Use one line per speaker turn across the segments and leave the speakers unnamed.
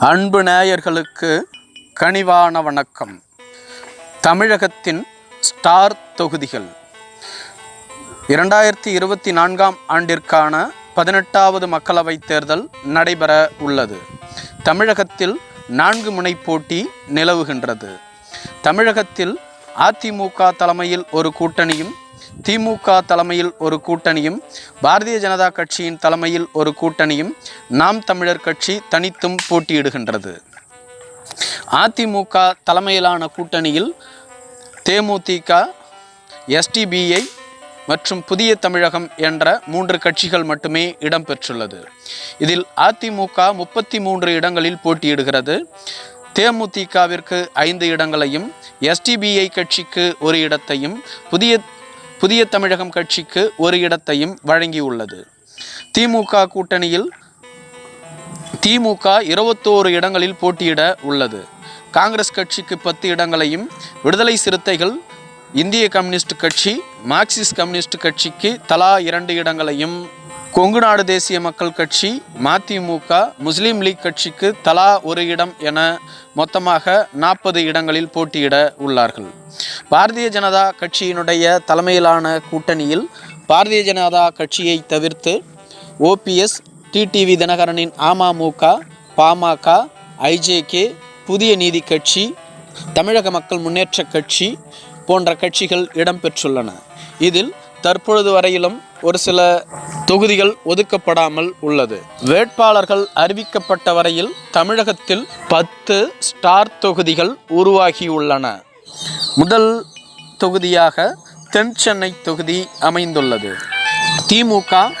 அன்பு நேயர்களுக்கு கனிவான வணக்கம். தமிழகத்தின் ஸ்டார் தொகுதிகள். இரண்டாயிரத்தி இருபத்தி நான்காம் ஆண்டிற்கான பதினெட்டாவது மக்களவைத் தேர்தல் நடைபெற உள்ளது. தமிழகத்தில் நான்கு முனை போட்டி நிலவுகின்றது. தமிழகத்தில் அதிமுக தலைமையில் ஒரு கூட்டணியும் திமுக தலைமையில் ஒரு கூட்டணியும் பாரதிய ஜனதா கட்சியின் தலைமையில் ஒரு கூட்டணியும் நாம் தமிழர் கட்சி தனித்தும் போட்டியிடுகின்றது. அதிமுக தலைமையிலான கூட்டணியில் தேமுதிக எஸ்டிபிஐ மற்றும் புதிய தமிழகம் என்ற மூன்று கட்சிகள் மட்டுமே இடம்பெற்றுள்ளது. இதில் அதிமுக முப்பத்தி மூன்று இடங்களில் போட்டியிடுகிறது. தேமுதிகவிற்கு ஐந்து இடங்களையும் எஸ்டிபிஐ கட்சிக்கு ஒரு இடத்தையும் புதிய புதிய தமிழகம் கட்சிக்கு ஒரு இடத்தையும் வழங்கியுள்ளது. திமுக கூட்டணியில் திமுக இருபத்தோரு இடங்களில் போட்டியிட உள்ளது. காங்கிரஸ் கட்சிக்கு பத்து இடங்களையும் விடுதலை சிறுத்தைகள் இந்திய கம்யூனிஸ்ட் கட்சி மார்க்சிஸ்ட் கம்யூனிஸ்ட் கட்சிக்கு தலா இரண்டு இடங்களையும் கொங்கு நாடு தேசிய மக்கள் கட்சி மதிமுக முஸ்லீம் லீக் கட்சிக்கு தலா ஒரு இடம் என மொத்தமாக நாற்பது இடங்களில் போட்டியிட உள்ளார்கள். பாரதிய ஜனதா கட்சியினுடைய தலைமையிலான கூட்டணியில் பாரதிய ஜனதா கட்சியை தவிர்த்து ஓபிஎஸ் டிடிவி தினகரனின் அமமுக பாமக ஐஜேகே புதிய நீதி கட்சி தமிழக மக்கள் முன்னேற்ற கட்சி போன்ற கட்சிகள் இடம்பெற்றுள்ளன. இதில் தற்பொழுது வரையிலும் ஒரு சில தொகுதிகள் ஒதுக்கப்படாமல் உள்ளது. வேட்பாளர்கள் அறிவிக்கப்பட்ட வரையில் தமிழகத்தில் பத்து ஸ்டார் தொகுதிகள் உருவாகியுள்ளன. முதல் தொகுதியாக தென் சென்னை தொகுதி அமைந்துள்ளது. திமுக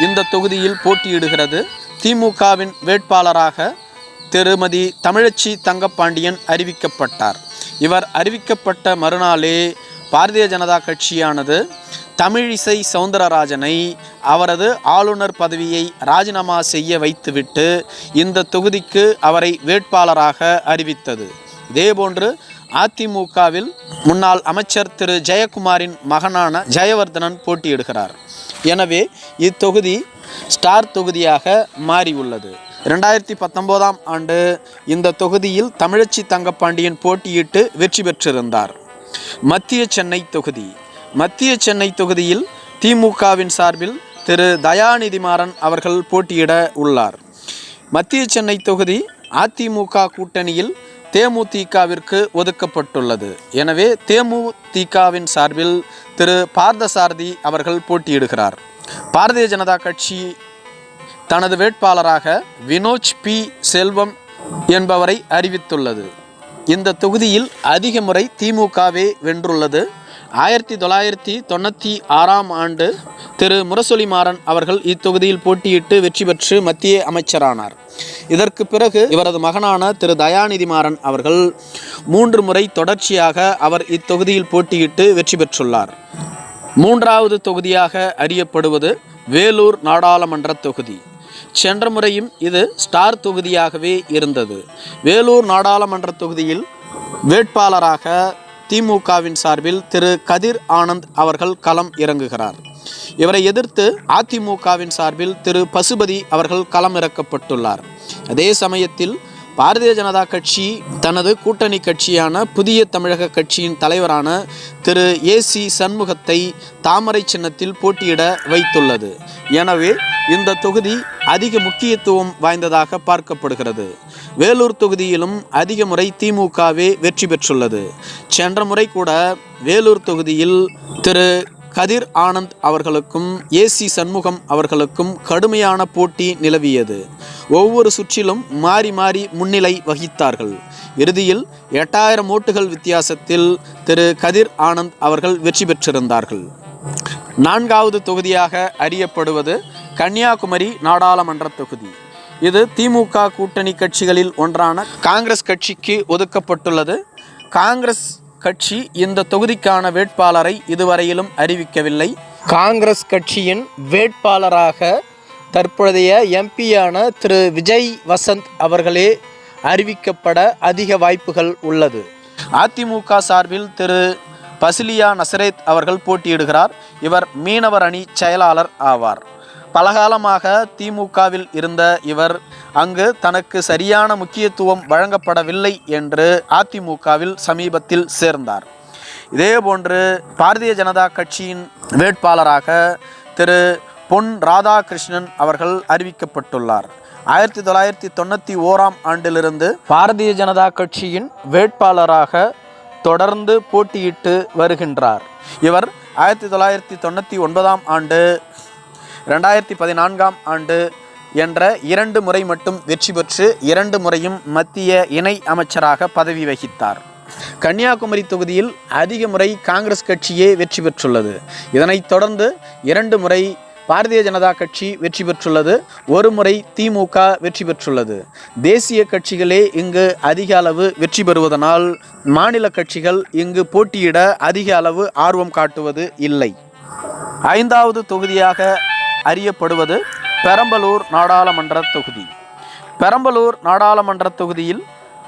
இந்த தொகுதியில் போட்டியிடுகிறது. திமுகவின் வேட்பாளராக திருமதி தமிழச்சி தங்கப்பாண்டியன் அறிவிக்கப்பட்டார். இவர் அறிவிக்கப்பட்ட மறுநாளே பாரதிய ஜனதா கட்சியானது தமிழிசை சவுந்தரராஜனை அவரது ஆளுநர் பதவியை ராஜினாமா செய்ய வைத்துவிட்டு இந்த தொகுதிக்கு அவரை வேட்பாளராக அறிவித்தது. இதேபோன்று அதிமுகவில் முன்னாள் அமைச்சர் திரு. ஜெயக்குமாரின் மகனான ஜெயவர்தனன் போட்டியிடுகிறார். எனவே இத்தொகுதி ஸ்டார் தொகுதியாக மாறியுள்ளது. ரெண்டாயிரத்தி பத்தொம்போதாம் ஆண்டு இந்த தொகுதியில் தமிழச்சி தங்கப்பாண்டியன் போட்டியிட்டு வெற்றி பெற்றிருந்தார். மத்திய சென்னை தொகுதி. மத்திய சென்னை தொகுதியில் திமுகவின் சார்பில் திரு தயாநிதிமாறன் அவர்கள் போட்டியிட உள்ளார். மத்திய சென்னை தொகுதி அதிமுக கூட்டணியில் தேமுதிகவிற்கு ஒதுக்கப்பட்டுள்ளது. எனவே தேமுதிகவின் சார்பில் திரு பார்த்தசாரதி அவர்கள் போட்டியிடுகிறார். பாரதிய ஜனதா கட்சி தனது வேட்பாளராக வினோஜ் பி. செல்வம் என்பவரை அறிவித்துள்ளது. இந்த தொகுதியில் அதிக முறை திமுகவே வென்றுள்ளது. ஆயிரத்தி தொள்ளாயிரத்தி தொண்ணூற்றி ஆறாம் ஆண்டு திரு முரசொலிமாறன் அவர்கள் இத்தொகுதியில் போட்டியிட்டு வெற்றி பெற்று மத்திய அமைச்சரானார். இதற்கு பிறகு இவரது மகனான திரு தயாநிதி மாறன் அவர்கள் மூன்று முறை தொடர்ச்சியாக அவர் இத்தொகுதியில் போட்டியிட்டு வெற்றி பெற்றுள்ளார். மூன்றாவது தொகுதியாக அறியப்படுவது வேலூர் நாடாளுமன்ற தொகுதி. சென்ற முறையும் இது ஸ்டார் தொகுதியாகவே இருந்தது. வேலூர் நாடாளுமன்ற தொகுதியில் வேட்பாளராக திமுகவின் சார்பில் திரு கதிர் ஆனந்த் அவர்கள் களம் இறங்குகிறார். இவரை எதிர்த்து அதிமுகவின் சார்பில் திரு பசுபதி அவர்கள் களம் இறக்கப்பட்டுள்ளார். அதே சமயத்தில் பாரதிய ஜனதா கட்சி தனது கூட்டணி கட்சியான புதிய தமிழக கட்சியின் தலைவரான திரு ஏ சி சண்முகத்தை தாமரை சின்னத்தில் போட்டியிட வைத்துள்ளது. எனவே இந்த தொகுதி அதிக முக்கியத்துவம் வாய்ந்ததாக பார்க்கப்படுகிறது. வேலூர் தொகுதியிலும் அதிக முறை திமுகவே வெற்றி பெற்றுள்ளது. சென்ற முறை கூட வேலூர் தொகுதியில் திரு. கதிர் ஆனந்த் அவர்களுக்கும் ஏசி சண்முகம் அவர்களுக்கும் கடுமையான போட்டி நிலவியது. ஒவ்வொரு சுற்றிலும் மாறி மாறி முன்னிலை வகித்தார்கள். இறுதியில் எட்டாயிரம் ஓட்டுகள் வித்தியாசத்தில் திரு. கதிர் ஆனந்த் அவர்கள் வெற்றி பெற்றிருந்தார்கள். நான்காவது தொகுதியாக அறியப்படுவது கன்னியாகுமரி நாடாளுமன்ற தொகுதி. இது திமுக கூட்டணி கட்சிகளில் ஒன்றான காங்கிரஸ் கட்சிக்கு ஒதுக்கப்பட்டுள்ளது. காங்கிரஸ் கட்சி இந்த தொகுதிக்கான வேட்பாளரை இதுவரையிலும் அறிவிக்கவில்லை. காங்கிரஸ் கட்சியின் வேட்பாளராக தற்பொழுதைய எம்பியான திரு விஜய் வசந்த் அவர்களே அறிவிக்கப்பட அதிக வாய்ப்புகள் உள்ளது. அதிமுக சார்பில் திரு பசிலியா நசரேத் அவர்கள் போட்டியிடுகிறார். இவர் மீனவர் அணி செயலாளர் ஆவார். பலகாலமாக திமுகவில் இருந்த இவர் அங்கு தனக்கு சரியான முக்கியத்துவம் வழங்கப்படவில்லை என்று அதிமுகவில் சமீபத்தில் சேர்ந்தார். இதேபோன்று பாரதிய ஜனதா கட்சியின் வேட்பாளராக திரு பொன் ராதாகிருஷ்ணன் அவர்கள் அறிவிக்கப்பட்டுள்ளார். ஆயிரத்தி தொள்ளாயிரத்தி தொண்ணூற்றி ஓராம் ஆண்டிலிருந்து பாரதிய ஜனதா கட்சியின் வேட்பாளராக தொடர்ந்து போட்டியிட்டு வருகின்றார். இவர் ஆயிரத்தி தொள்ளாயிரத்தி தொண்ணூற்றி ஒன்பதாம் ஆண்டு ரெண்டாயிரத்தி பதினான்காம் ஆண்டு என்ற இரண்டு முறை மட்டும் வெற்றி பெற்று இரண்டு முறையும் மத்திய இணை அமைச்சராக பதவி வகித்தார். கன்னியாகுமரி தொகுதியில் அதிக முறை காங்கிரஸ் கட்சியே வெற்றி பெற்றுள்ளது. இதனைத் தொடர்ந்து இரண்டு முறை பாரதிய ஜனதா கட்சி வெற்றி பெற்றுள்ளது. ஒரு முறை திமுக வெற்றி பெற்றுள்ளது. தேசிய கட்சிகளே இங்கு அதிக அளவு வெற்றி பெறுவதனால் மாநில கட்சிகள் இங்கு போட்டியிட அதிக அளவு ஆர்வம் காட்டுவது இல்லை. ஐந்தாவது தொகுதியாக அறியப்படுவது பெரம்பலூர் நாடாளுமன்ற தொகுதி. பெரம்பலூர் நாடாளுமன்ற தொகுதியில்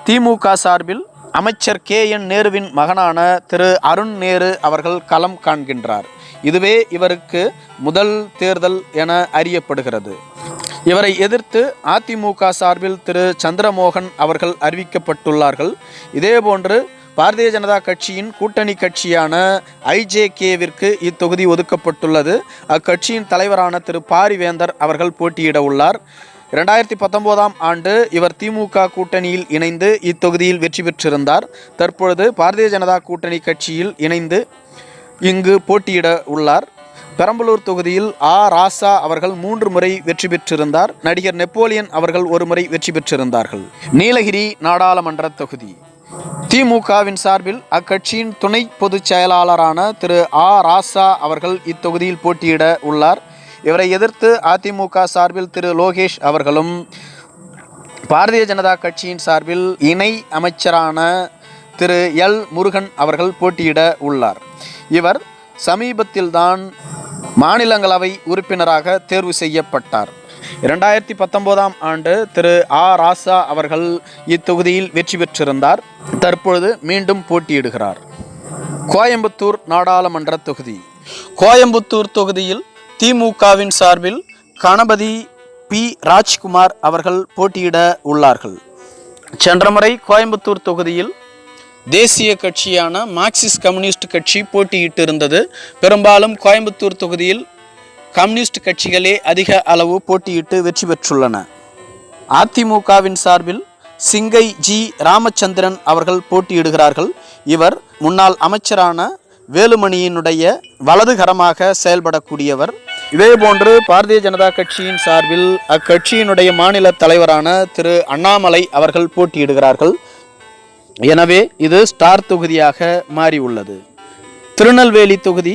திமுக சார்பில் அமைச்சர் கே என் நேருவின் மகனான திரு அருண் நேரு அவர்கள் களம் காண்கின்றார். இதுவே இவருக்கு முதல் தேர்தல் என அறியப்படுகிறது. இவரை எதிர்த்து அதிமுக சார்பில் திரு சந்திரமோகன் அவர்கள் அறிவிக்கப்பட்டுள்ளார்கள். இதேபோன்று பாரதிய ஜனதா கட்சியின் கூட்டணி கட்சியான ஐஜேகேவிற்கு இத்தொகுதி ஒதுக்கப்பட்டுள்ளது. அக்கட்சியின் தலைவரான திரு பாரிவேந்தர் அவர்கள் போட்டியிட உள்ளார். இரண்டாயிரத்தி பத்தொம்போதாம் ஆண்டு இவர் திமுக கூட்டணியில் இணைந்து இத்தொகுதியில் வெற்றி பெற்றிருந்தார். தற்பொழுது பாரதிய ஜனதா கூட்டணி கட்சியில் இணைந்து இங்கு போட்டியிட உள்ளார். பெரம்பலூர் தொகுதியில் ஆ. ராசா அவர்கள் மூன்று முறை வெற்றி பெற்றிருந்தார். நடிகர் நெப்போலியன் அவர்கள் ஒரு முறை வெற்றி பெற்றிருந்தார்கள். நீலகிரி நாடாளுமன்ற தொகுதி. திமுகவின் சார்பில் அக்கட்சியின் துணை பொதுச் செயலாளரான திரு ஆ. ராசா அவர்கள் இத்தொகுதியில் போட்டியிட உள்ளார். இவரை எதிர்த்து அதிமுக சார்பில் திரு லோகேஷ் அவர்களும் பாரதிய ஜனதா கட்சியின் சார்பில் இணை அமைச்சரான திரு எல். முருகன் அவர்கள் போட்டியிட உள்ளார். இவர் சமீபத்தில்தான் மாநிலங்களவை உறுப்பினராக தேர்வு செய்யப்பட்டார். இரண்டாயிரத்தி பத்தொம்போதாம் ஆண்டு திரு ஆ. ராசா அவர்கள் இத்தொகுதியில் வெற்றி பெற்றிருந்தார். தற்பொழுது மீண்டும் போட்டியிடுகிறார். கோயம்புத்தூர் நாடாளுமன்ற தொகுதி. கோயம்புத்தூர் தொகுதியில் திமுகவின் சார்பில் கணபதி பி. ராஜ்குமார் அவர்கள் போட்டியிட உள்ளார்கள். சென்ற முறை கோயம்புத்தூர் தொகுதியில் தேசிய கட்சியான மார்க்சிஸ்ட் கம்யூனிஸ்ட் கட்சி போட்டியிட்டிருந்தது. பெரும்பாலும் கோயம்புத்தூர் தொகுதியில் கம்யூனிஸ்ட் கட்சிகளே அதிக அளவு போட்டியிட்டு வெற்றி பெற்றுள்ளன. அதிமுகவின் சார்பில் சிங்கை ஜி ராமச்சந்திரன் அவர்கள் போட்டியிடுகிறார்கள். இவர் முன்னாள் அமைச்சரான வேலுமணியினுடைய வலதுகரமாக செயல்படக்கூடியவர். இதேபோன்று பாரதிய ஜனதா கட்சியின் சார்பில் அக்கட்சியினுடைய மாநில தலைவரான திரு அண்ணாமலை அவர்கள் போட்டியிடுகிறார்கள். எனவே இது ஸ்டார் தொகுதியாக மாறி உள்ளது திருநெல்வேலி தொகுதி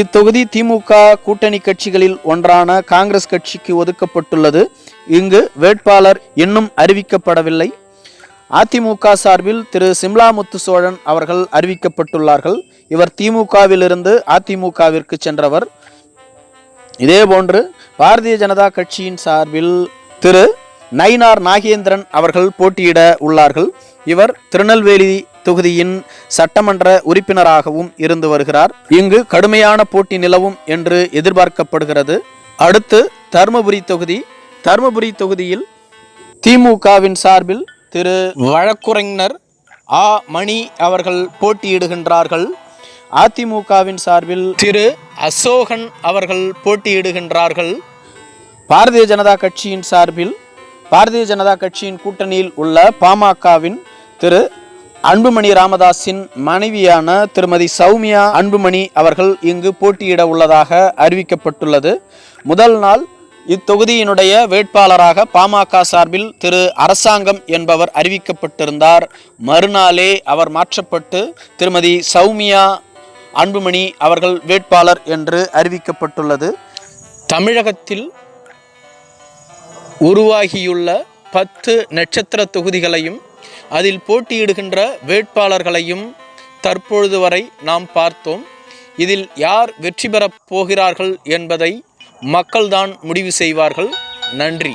இத்தொகுதி திமுக கூட்டணி கட்சிகளில் ஒன்றான காங்கிரஸ் கட்சிக்கு ஒதுக்கப்பட்டுள்ளது. இங்கு வேட்பாளர் இன்னும் அறிவிக்கப்படவில்லை. அதிமுக சார்பில் திரு சிம்லா முத்து சோழன் அவர்கள் அறிவிக்கப்பட்டுள்ளார்கள். இவர் திமுகவிலிருந்து அதிமுகவிற்கு சென்றவர். இதேபோன்று பாரதிய ஜனதா கட்சியின் சார்பில் திரு நயினார் நாகேந்திரன் அவர்கள் போட்டியிட உள்ளார்கள். இவர் திருநெல்வேலி தொகுதியின் சட்டமன்ற உறுப்பினராகவும் இருந்து வருகிறார். இங்கு கடுமையான போட்டி நிலவும் என்று எதிர்பார்க்கப்படுகிறது. அடுத்து தருமபுரி தொகுதி. தருமபுரி தொகுதியில் திமுகவின் சார்பில் திரு வழக்குரைஞர் ஆ. மணி அவர்கள் போட்டியிடுகின்றார்கள். அதிமுகவின் சார்பில் திரு அசோகன் அவர்கள் போட்டியிடுகின்றார்கள். பாரதிய ஜனதா கட்சியின் சார்பில் பாரதிய ஜனதா கட்சியின் கூட்டணியில் உள்ள பாமகவின் திரு அன்புமணி ராமதாஸின் மனைவியான திருமதி சௌமியா அன்புமணி அவர்கள் இங்கு போட்டியிட உள்ளதாக அறிவிக்கப்பட்டுள்ளது. முதல் நாள் இத்தொகுதியினுடைய வேட்பாளராக பாமக சார்பில் திரு அரசாங்கம் என்பவர் அறிவிக்கப்பட்டிருந்தார். மறுநாளே அவர் மாற்றப்பட்டு திருமதி சௌமியா அன்புமணி அவர்கள் வேட்பாளர் என்று அறிவிக்கப்பட்டுள்ளது. தமிழகத்தில் உருவாகியுள்ள பத்து நட்சத்திர தொகுதிகளையும் அதில் போட்டியிடுகின்ற வேட்பாளர்களையும் தற்பொழுது வரை நாம் பார்த்தோம். இதில் யார் வெற்றி பெறப் போகிறார்கள் என்பதை மக்கள்தான் முடிவு செய்வார்கள். நன்றி.